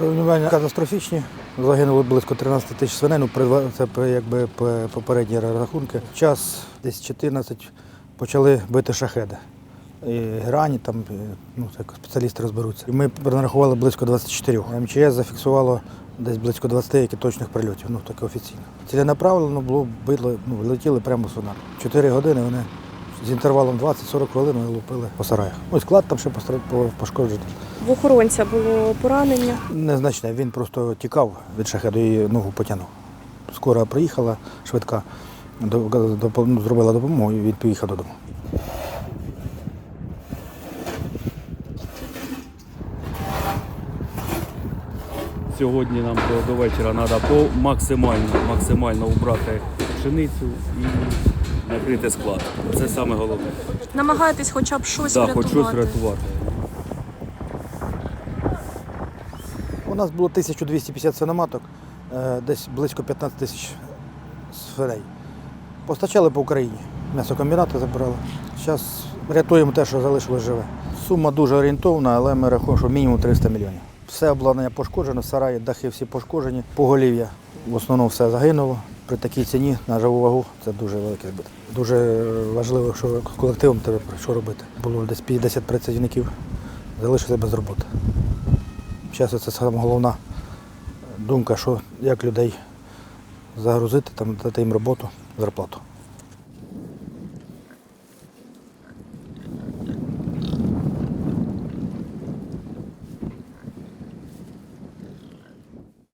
Руйнування катастрофічні. Загинуло близько 13 тисяч свиней. Ну, це якби попередні рахунки. Час десь 14 почали бити шахеди. І грані там, ну, так спеціалісти розберуться. Ми нарахували близько 24. МЧС зафіксувало десь близько 20 які точних прильотів, ну таке офіційно. Ціленаправлено було битло, ну, летіли прямо сонар. Чотири години вони з інтервалом 20-40 хвилин вони лупили по сараях. І склад там ще пошкоджений. В охоронця було поранення. Незначне, він просто тікав від шахеду і ногу потягнув. Скоро приїхала швидка, зробила допомогу і він поїхав додому. Сьогодні нам до, до вечора треба максимально, максимально убрати пшеницю і накрити склад. Це саме головне. Намагаєтесь хоча б щось Так, хоч врятувати. щось врятувати. У нас було 1250 свиноматок, е, десь близько 15 тисяч свиней. Постачали по Україні. М'ясокомбінати забирали. Зараз рятуємо те, що залишилось живе. Сума дуже орієнтовна, але ми рахуємо, що мінімум 300 мільйонів. Все обладнання пошкоджено, сараї, дахи всі пошкоджені, поголів'я. В основному все загинуло. При такій ціні на живу вагу це дуже великий збиток. Дуже важливо, що колективом тебе що робити. Було десь 50 працівників, залишилися без роботи. Зараз це саме головна думка, що як людей загрузити, там, дати їм роботу, зарплату.